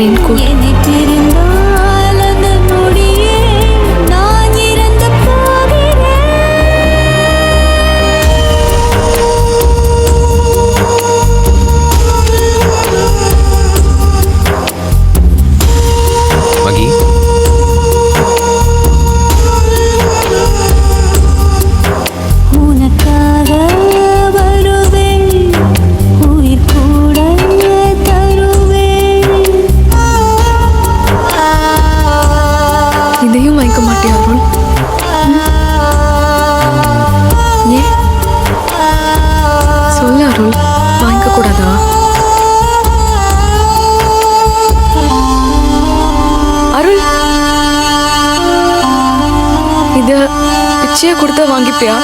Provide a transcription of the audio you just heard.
Rincu. இதை பிச்சையை கொடுத்தா வாங்கிப்பியா?